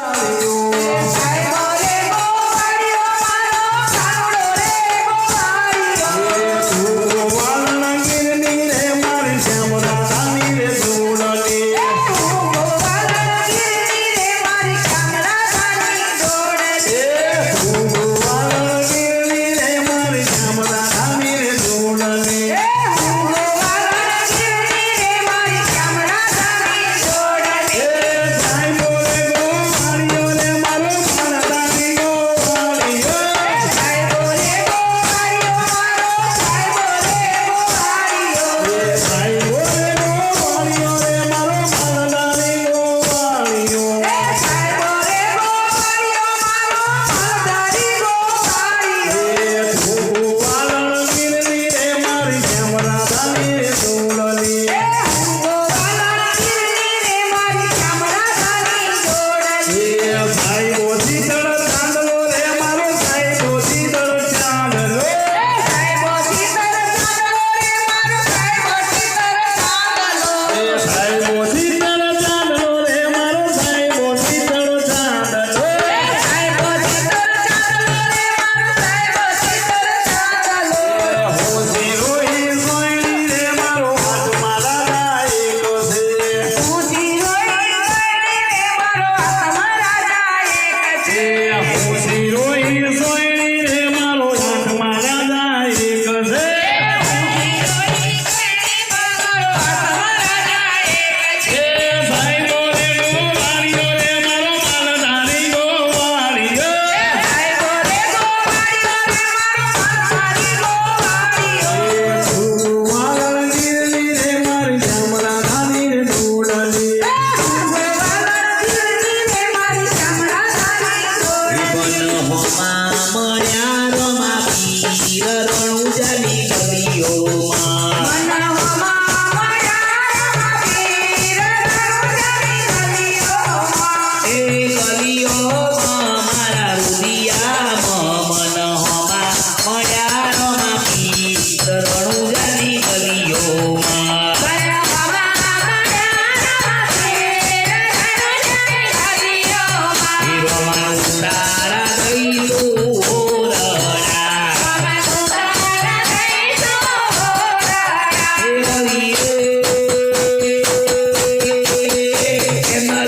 Valeu. એ ભાઈ ઓછી તળપ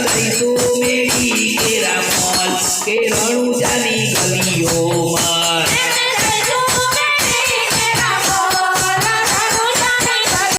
संतरी तू मेरी तेरा मौल के रणु जानी गलियों